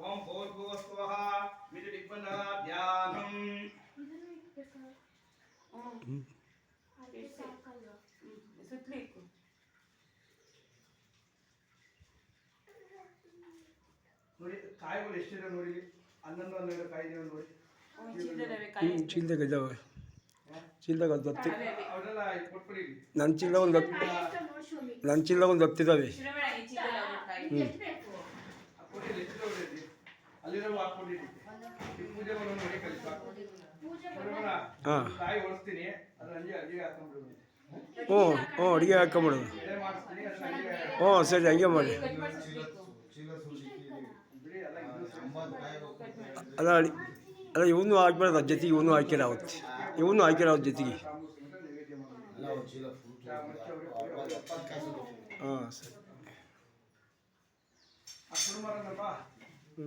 ఓం భూర్భువ స్వహ మిది దిగ్బంధ ధ్యానం ಸುತ್ತಲಿಕ್ಕು ನೋಡಿ ಕಾಯಿಗಳು ಎಷ್ಟಿದೆ ನೋಡಿ ಹನ್ನೊಂದು ಹನ್ನೆರಡು ಕಾಯಿದೆ ನೋಡಿ ಚೀಲದಾಗ ಇದ್ದಾವೆ ಚೀಲದಾಗ ಒಂದು ಹತ್ತು ನನ್ನ ಚೀಲ ಒಂದು ಹತ್ತು ನನ್ನ ಚೀಲ ಒಂದು ಹತ್ತಿದ್ದಾವೆ ಪೂಜೆನೂ ಹಾಕೊಂಡಿದ್ದೀನಿ ಪೂಜೆ ಒಂದು ಅದನ್ನ ಹ್ಞೂ ಹ್ಞೂ ಅಡುಗೆ ಹಾಕೊಂಬಿಡೋದು ಹ್ಞೂ ಸರಿ ಹಂಗೆ ಮಾಡಿ. ಅದ ಅಲ್ಲ ಇವನು ಹಾಕ್ಬಿಡೋದು ಜೊತೆಗೆ ಇವನು ಹಾಕಿರ ಅವತ್ತು. ಇವನು ಹಾಕಿರ ಅವ್ರ ಜೊತೆಗೆ. ಹಾಂ ಸರಿ ಹ್ಞೂ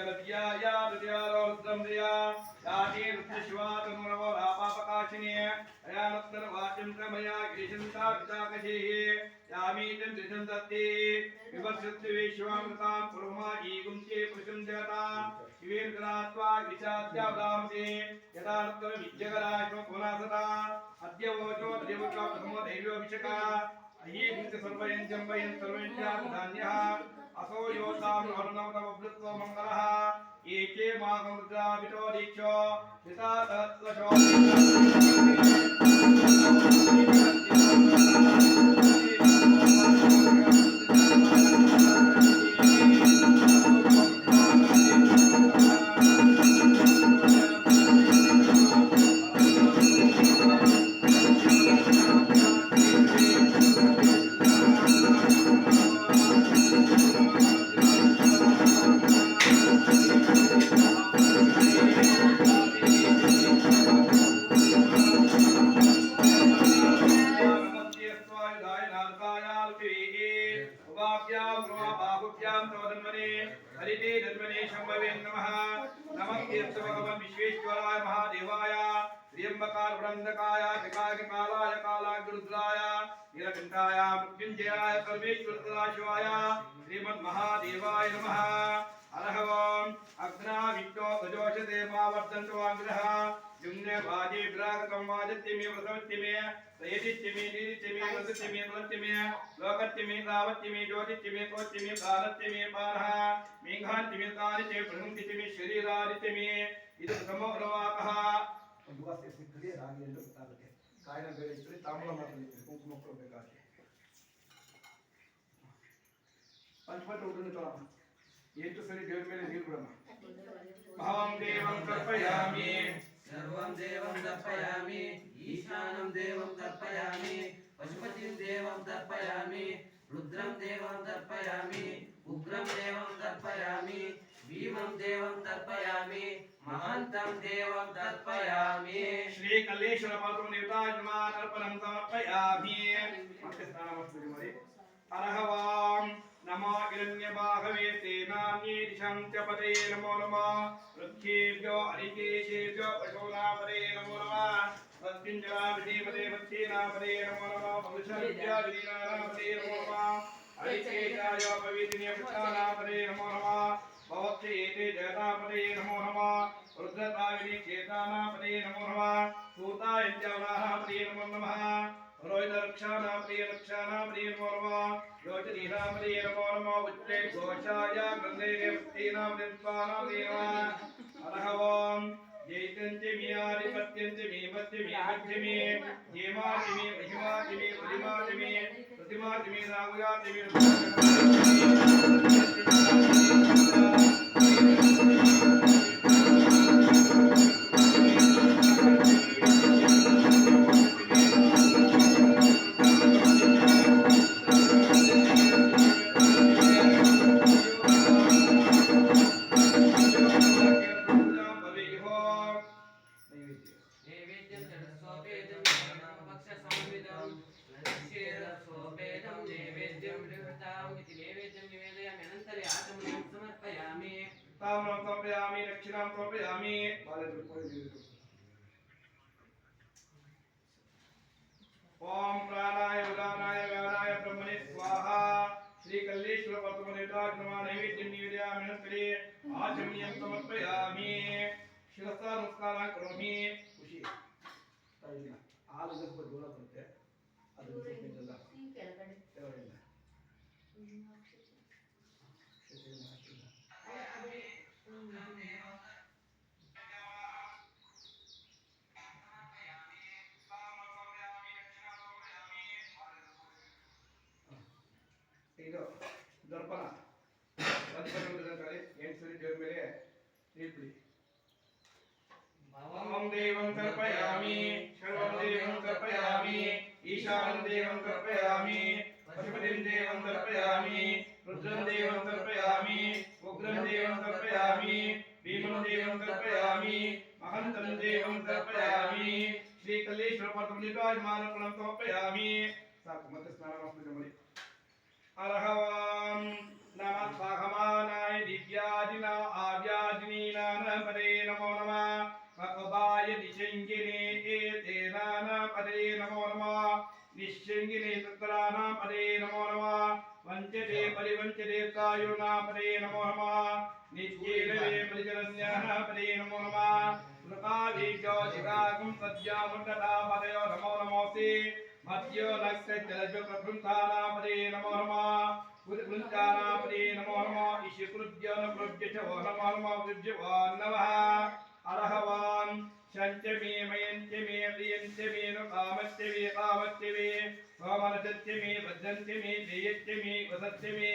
स्कलदिया या हृदया रौद्रमदया यानी रुद्रशिवातनुरव रापापकाशिने हयानत्तरवाच्यं क्रमया गिरिशन्ताक्षाकशेः यामीजं त्रिशन्तत्ते विवर्षत्रिवेश्वामृतां पुरुमा ईगुंसे पुरुषं जगतां शिवेन्द्रात्वा गिरिशाद्यावदामते यदा नत्तरमिज्जगराश्वपुनासता अद्य वचो देवका प्रथमदैव्योऽभिषका अयी सर्वयञ्जम्बयन् सर्वयञ्जाधान्यः वयं सर्वयञ्चाधान्यः असो योतां हरणवतमभृत्व मङ्गलः एके मागमुद्राभितो दीक्षो पिता तत्त्वशो ब्रह्मकाय विकारिकालाय कालाग्रुद्राय नीलकंठाय मृत्युंजयाय परमेश्वरदाशिवाय श्रीमद्महादेवाय नमः। अलहवाम अग्ना विट्टो गजोषते मावर्तन्त्वाग्रह युम्ने भाजे ब्रागतं वाजत्यमे वसवत्यमे तयदित्यमे निरित्यमे वसत्यमे वलत्यमे लोकत्यमे गावत्यमे ज्योतित्यमे कोत्यमे कालत्यमे पारः। मेघान्त्यमे कारित्यमे प्रसन्त्यमे शरीरारित्यमे इदं समो रवाकः ದುಬಾಸೆ ಸಿಗ್ತದೆ ರಾಗಿ ಎಳ್ಳು ಅದಕ್ಕೆ ಕಾಯಿನ ಬೇಳೆ ಇರ್ತದೆ ತಾಂಬೂಲ ಮಾಡ್ಕೊಂಡಿರ್ತೀವಿ ಕುಂಕುಮ ಕೊಡಬೇಕಾಗಿ ಪಂಚಪಟ್ಟ ಉಂಟು ತಗೊಳಮ್ಮ ಎಂಟು ಸರಿ ದೇವ್ರ ಮೇಲೆ ನೀರು ಬಿಡಮ್ಮ ಭಾವಂ ದೇವಂ ತರ್ಪಯಾಮಿ ಸರ್ವಂ ದೇವಂ ತರ್ಪಯಾಮಿ ಈಶಾನಂ ದೇವಂ ತರ್ಪಯಾಮಿ ಪಶುಪತಿಂ ದೇವಂ ತರ್ಪಯಾಮಿ ರುದ್ರಂ ದೇವಂ ತರ್ಪಯಾಮಿ ಉಗ್ರಂ ದೇವಂ ತರ್ಪಯಾಮಿ ಭೀಮಂ ದೇವಂ ತರ್ಪಯಾಮಿ महन्तं देवं तर्पयामि। श्रीकल्लेश्वरमातुनिवताजमानर्पणं समर्पयामि। मध्यस्थानमस्तु विमरे अरहवां नमो हिरण्यबाहवे तेनान्ये दिशं च पते नमो नमः। वृक्षेभ्यो अरिकेशेभ्यो पशूनापदे नमो नमः। स्वस्मिञ्जलाभिधीपदे वत्सीनापदे नमो नमः। भविष्यविद्याभिधीनापदे नमो नमः। अरिकेशाय पवित्रिणे पुष्टानापदे नमो नमः। भवत्य एते जगतापतये नमो नमः। रुद्रताविनि चेतानापतये नमो नमः। सूता इत्यावराहापतये नमो नमः। रोहितरक्षाणापतये रक्षाणापतये नमो नमः। रोचनीनापतये नमो नमः। उच्चे घोषाय कृते देवतीनापतित्वानापतये नमः। अरह ओम्। जैतन्ति मे आदिपत्यन्ति मे पत्ति मे मध्यमे हेमाति मे महिमाति मे प्रतिमाति मे प्रतिमाति मे ताम्रं समर्पयामि दक्षिणां समर्पयामि ओम प्राणाय उदानाय व्यानाय ब्रह्मणे स्वाहा श्री कल्लेश्वर वर्तमनेताज नमः नैवेद्यं निवेदयामि नमस्ते आचमनीयं समर्पयामि ಶಿರಸಾ ನಮಸ್ಕಾರ ಕರೋಮಿ ಖುಷಿ ತಾಯಿನ ಹಾಲು ಸ್ವಲ್ಪ ದೂರ ಬರುತ್ತೆ ಅದು ಇಲ್ಲ ತೆವಳಿಲ್ಲ ಇದು ದರ್ಪಣ. ಪದ್ಮಕಂಡದಲ್ಲಿ ಎಂಟು ಸರಿ ದೇವ್ರ ಮೇಲೆ ನೀರ್ಬಿಡಿ मम देवं तर्पयामि सर्वं देवं तर्पयामि ईशानं देवं तर्पयामि पशुपतिं देवं तर्पयामि रुद्रं देवं तर्पयामि उग्रं देवं तर्पयामि भीमं देवं तर्पयामि महन्तं देवं तर्पयामि श्रीकलेश्वरपर्वतं निवाजमानं प्रणं समर्पयामि साकु मतस्नानमस्तु जमले అర్హవాం నమ సహమానాయ దివ్యాదిన ఆవ్యాదినీనానపదే నమో నమ మకబాయ నిశంగినే ఏతేనానపదే నమో నమ నిశ్చంగినే తత్రానాపదే నమో నమ వంచతే పరివంచతే కాయునాపదే నమో నమ నిత్యేనవే పరిచరన్యానాపదే నమో నమ నృతావీజో శిఖాకం సద్యాముండతాపదయో నమో నమోసి మధ్యో లక్ష జలజ ప్రబృంధానాపదే నమో నమ వృందానాపదే నమో నమ ఇషికృత్య నృభ్య చ నమో నమ వృభ్యవో నమ అర్హవాన్ శంచమే మయంత్యమే ప్రియంత్యమే కామత్యమే కామత్యమే కామనసత్యమే భద్రంత్యమే జయత్యమే వసత్యమే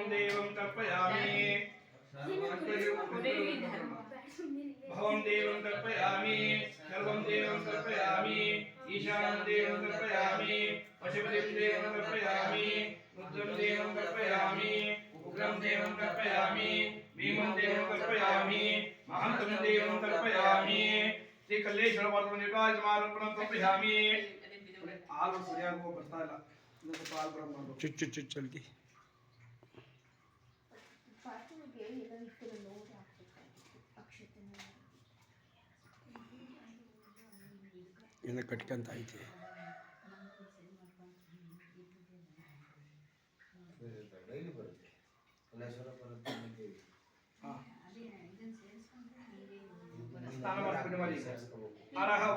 सर्वं देवं तर्पयामि। भवं देवं तर्पयामि सर्वं देवं तर्पयामि ईशानं देवं तर्पयामि पशुपतिं देवं तर्पयामि रुद्रं देवं तर्पयामि उग्रं देवं तर्पयामि भीमं देवं तर्पयामि महान्तं देवं तर्पयामि श्रीकल्लेश्वर वर्धन निर्वाचमारूपणं तर्पयामि। आलो सूर्या को पता चला चल चल चल चलती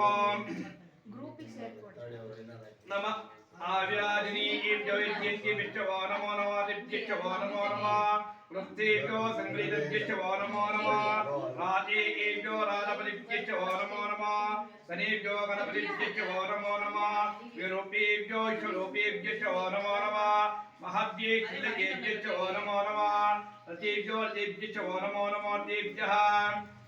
ಓಂ ಗ್ರೂಪಿಗೆ ಸೇರ್ಕೊಡಿ ಅವ್ರು ಏನಾರ ನಮ ಆವ್ಯಾದಿನೀಭ್ಯೋ ಯಜ್ಞೇಭ್ಯ ವಿಷ್ಣವೋ ನಮೋ ನಮಃ ದಿವ್ಯಶ್ಚವೋ ನಮೋ ನಮಃ ವೃತ್ತೇಭ್ಯೋ ಸಂಗೀತಜ್ಞಶ್ಚವೋ ನಮೋ ನಮಃ ರಾಜೇಭ್ಯೋ ರಾಧಪದಿಭ್ಯಶ್ಚವೋ ನಮೋ ನಮಃ सनेभ्यो गणपतिभ्यो वो नमो। नमः विरूपेभ्यो स्वरूपेभ्यो वो नमो। नमः महाभ्ये खिलकेभ्यो वो नमो। नमः रतेभ्यो रतेभ्यो वो नमो नमः तेभ्यः।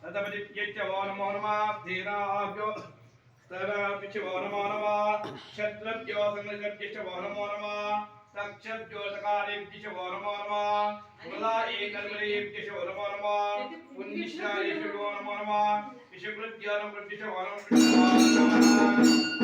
रतपतिभ्यो वो नमो। नमः धीराभ्यो स्तराभ्यो वो नमो। नमः क्षत्रभ्यो संगभ्यो वो नमो। नमः तक्षभ्यो तकारेभ्यो वो नमो। नमः कुला एकल्मरेभ्यो वो नमो। नमः पुण्यश्रायेभ्यो वो नमो नमः। विषुवृद्ध्यानं प्रभ्यो वो नमो नमः